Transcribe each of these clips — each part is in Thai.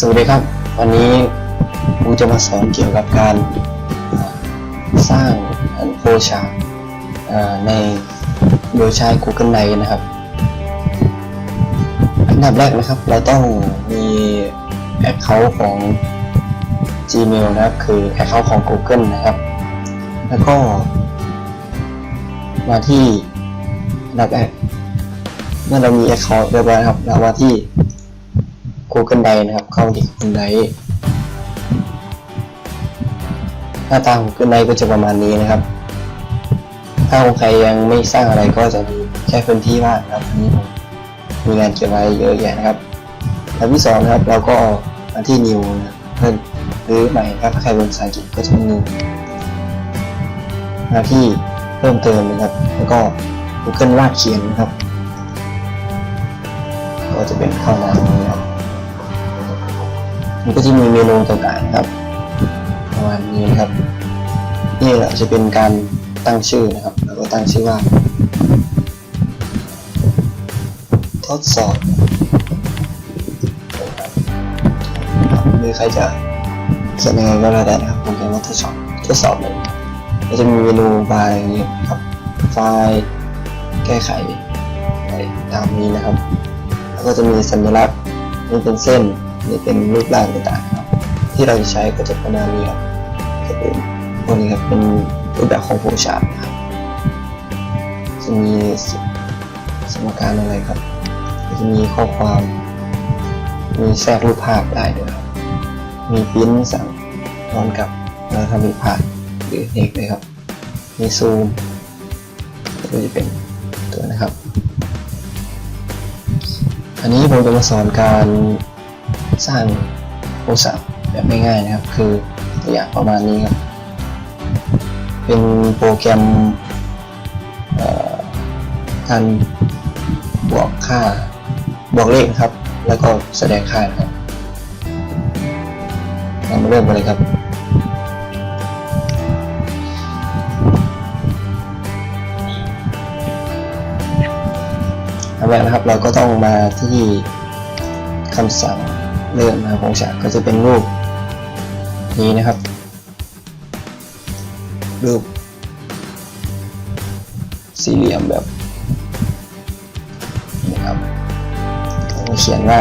สวัสดีครับ วันนี้ผมจะมาสอนเกี่ยวกับการสร้างโฟชาร์ในโดยใช้ Google Drive นะครับ อันดับแรกนะครับ เราต้องมี Account ของ Gmail นะครับ คือ Account ของ Google นะครับ แล้วก็ มาที่อันดับแรกเมื่อเรามี Account เรียบร้อยครับเรามาที่ Google Drive นะครับ เข้าที่ Google Drive หน้าตาของ Google Drive ก็จะประมาณนี้นะครับ ถ้าของใครยังไม่สร้างอะไรก็จะมีแค่พื้นที่ว่างนะครับอันนี้ผมมีงานเก็บไว้เยอะแยะนะครับอันที่สองนะครับเราก็มาที่ New นะครับเพิ่มหรือใหม่นะครับถ้าใครเป็นภาษาอังกฤษก็จะเป็น New มาที่เพิ่มเติมนะครับ แล้วก็ Google วาดเขียนนะครับ ก็จะเป็นข้ามาตรงนี้ครับ มันก็จะมีเมนูต่างๆครับประมาณนี้นะครับนี่แหละจะเป็นการตั้งชื่อนะครับแล้วก็ตั้งชื่อว่า ทดสอบหรือใครจะเขียนยังไงก็แล้วแต่นะครับผมเขียนว่าทดสอบทดสอบเลยก็จะมีเมนูบาร์อย่างนี้ครับไฟล์แก้ไขอะไรตามนี้นะครับแล้วก็จะมีสัญลักษณ์นี่เป็นเส้น นี่เป็นรูปร่างต่างๆครับ ที่เราจะใช้ก็จะประมาณนี้ครับจะเป็นพวกนี้ครับเป็นรูปแบบของโฟล์ชาร์ตนะครับจะมีสมการอะไรครับจะมีข้อความ มีแทรกรูปภาพได้ด้วยครับ มีปริ้นสั่งย้อนกลับแล้วทำรูปภาพหรือเอกเลยครับ มีซูมก็จะเป็นตัวนะครับ อันนี้ผมจะมาสอนการ สร้างโทรศัพท์แบบง่ายๆนะครับ คือตัวอย่างประมาณนี้ครับ เป็นโปรแกรมการบวกค่าบวกเลขครับ แล้วก็แสดงค่านะครับเรามาเริ่มกันเลยครับอันแรกนะครับเราก็ต้องมาที่คำสั่ง เริ่มนะครับของฉากก็จะเป็นรูปนี้นะครับ รูปสี่เหลี่ยมแบบนี้ครับผมเขียนว่า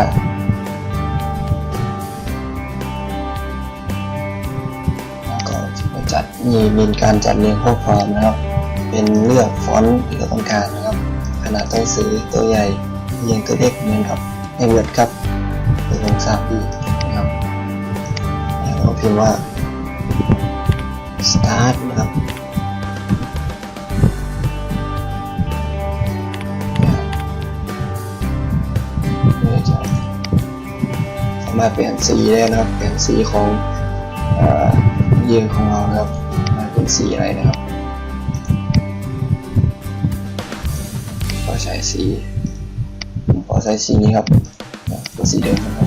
ก็จะจัดมีมีการจัดเรียงข้อความนะครับ เป็นเลือกฟอนต์ที่เราต้องการนะครับ ขนาดตัวสือตัวใหญ่เรียงตัวเล็กเหมือนกับในเวิร์ดครับ เป็นลงทราบดีนะครับเราพิมพ์ว่า start นะครับสามารถเปลี่ยนสีได้นะครับ เปลี่ยนสีของเอ่อเยียงของเรานะครับมาเป็นสีอะไรนะครับขอใช้สีผมขอใช้สีนี้ครับเป็นสีเดิมนะครับ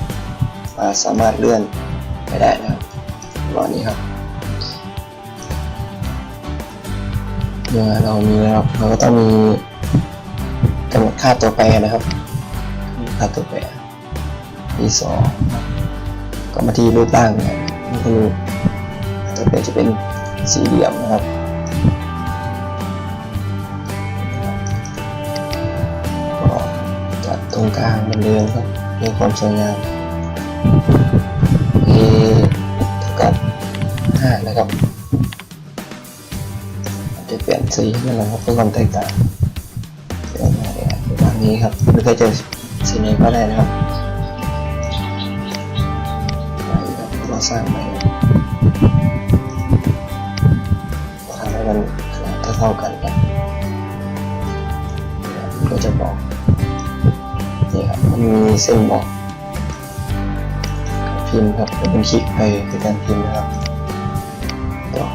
สามารถเลื่อนไปได้นะครับรอนี้ครับเมื่อเรามีแล้วครับเราก็ต้องมีกำหนดค่าตัวแปรนะครับค่าตัวแปรที่สองก็มาที่รูปร่างนะครับนี่ก็รูปตัวแปรจะเป็นสี่เหลี่ยมนะครับก็จัดตรงกลางเหมือนเดิมครับมีความสวยงาม a เท่ากับ5นะครับจะเปลี่ยนสีให้มันนะครับเพื่อความแตกต่างเดี๋ยวมาเนี่ยประมาณนี้ครับหรือใครจะสีไหนก็ได้นะครับมาอีกครับเราสร้างใหม่ทำให้มันขนาดเท่ากันครับเนี่ยก็จะบอกนี่ครับมันมีเส้นบอก พิมพ์ครับเป็นคลิกไปคือการพิมพ์นะครับต่อ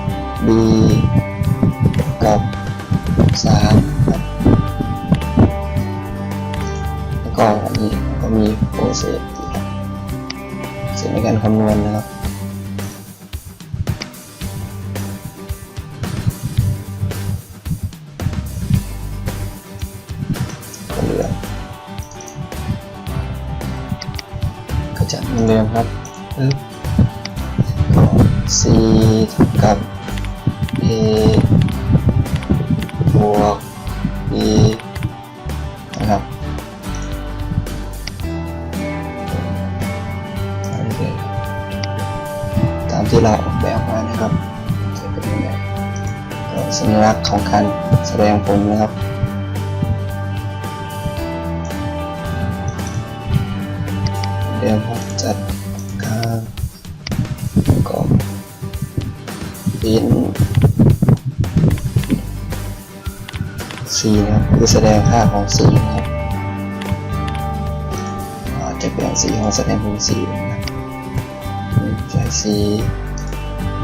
b กับสามครับแล้วก็อันนี้ก็มีโปรเซสครับเสร็จในการคำนวณนะครับก็เหลือก็จะเหมือนเดิมครับ c เท่ากับ a บวก b นะครับเอาเรื่อยๆตามที่เราออกแบบมานะครับจะเป็นยังไงก็สัญลักษณ์ของการแสดงผลนะครับเดี๋ยว พิมพ์สีนะครับคือแสดงค่าของสีนะครับจะเปลี่ยนสีของแสดงผลสีนะใช้สี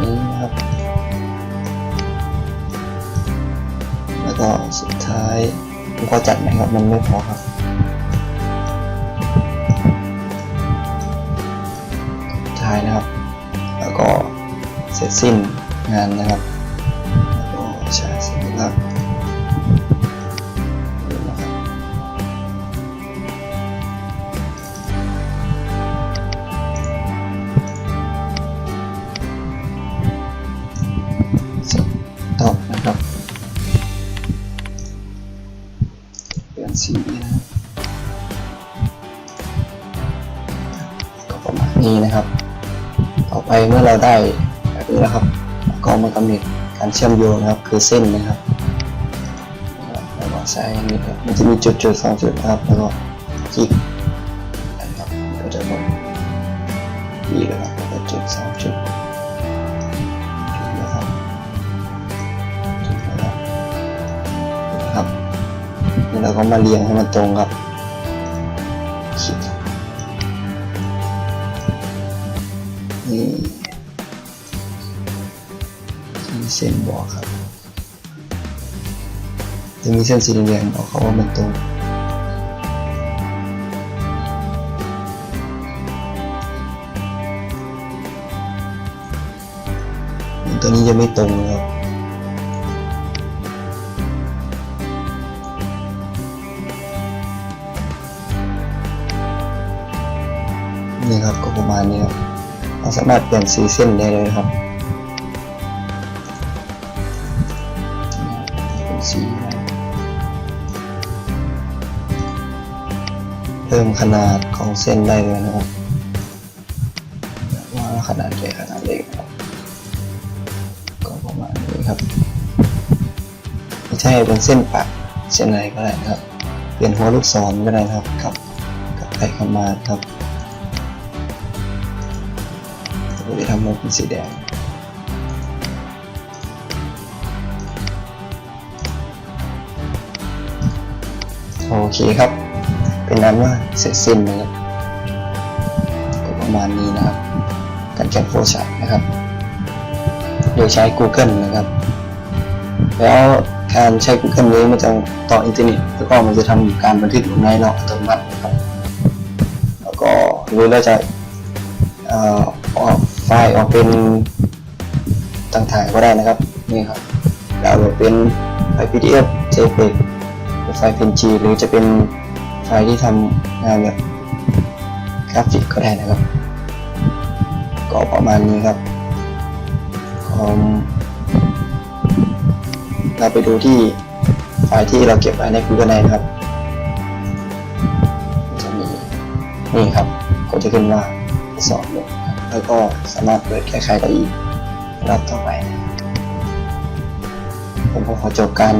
นี้นะครับ แล้วก็สุดท้ายผมก็จัดนะครับมันไม่พอครับท้ายนะครับ แล้วก็เสร็จสิ้น งานนะครับแล้วก็ใช้สัญลักษณ์นี่นะครับเสร็จตอบนะครับเปลี่ยนสีนะครับก็ประมาณนี้นะครับ ต่อไปเมื่อเราได้แบบนี้แล้วครับ ก็มากำหนดการเชื่อมโยงนะครับ คือเส้นนะครับแล้วก็ใช้อย่างนี้ครับมันจะมีจุดจุดๆสองจุดนะครับแล้วก็คลิกนะครับก็จะลงนี่นะครับแล้วก็จุดสองจุดจุดนะครับจุดนะครับนี่เราก็มาเรียงให้มันตรงกับ เส้นบอกครับ จะมีเส้นสีแดงบอกเขาว่ามันตรงตัวนี้จะไม่ตรงนะครับนี่ครับก็ประมาณนี้ครับเราสามารถเปลี่ยนสีเส้นได้เลยนะครับ สีเพิ่มขนาดของเส้นได้เลยนะครับว่าขนาดใหญ่ขนาดเล็กก็ประมาณนี้ครับไม่ใช่เป็นเส้นปะเส้นอะไรก็ได้นะครับ เปลี่ยนหัวลูกศรก็ได้นะครับกับกับไปเข้ามาครับผมจะทำมันเป็นสีแดง โอเคครับ เป็นนั้นว่าเสร็จสิ้นนะครับก็ประมาณนี้นะครับ การแข่งโฟชาร์นะครับ โดยใช้ Google นะครับ แล้วการใช้ Google นี้มันจะต่ออินเทอร์เน็ตแล้วก็มันจะทำการบันทึกลงในเราอัตโนมัตินะครับ แล้วก็หรือเราจะอ่อออกไฟล์ออกเป็นต่างๆก็ได้นะครับนี่ครับดาวน์โหลดเป็นไฟล์ PDF JPEG ไฟล์ PNG หรือจะเป็นไฟล์ที่ทำงานแบบกราฟิกก็ได้นะครับ ก็ประมาณนี้ครับ ขอืมเราไปดูที่ไฟล์ที่เราเก็บไว้ใน Google Drive นะครับจะมีนี่ครับก็จะขึ้นว่าทดสอบเลยแล้วก็สามารถเปิดแก้ไขได้อีกรอบต่อไปนผมก็ขอจบการ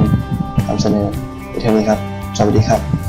นำเสนอ เท่านี้ครับ สวัสดีครับ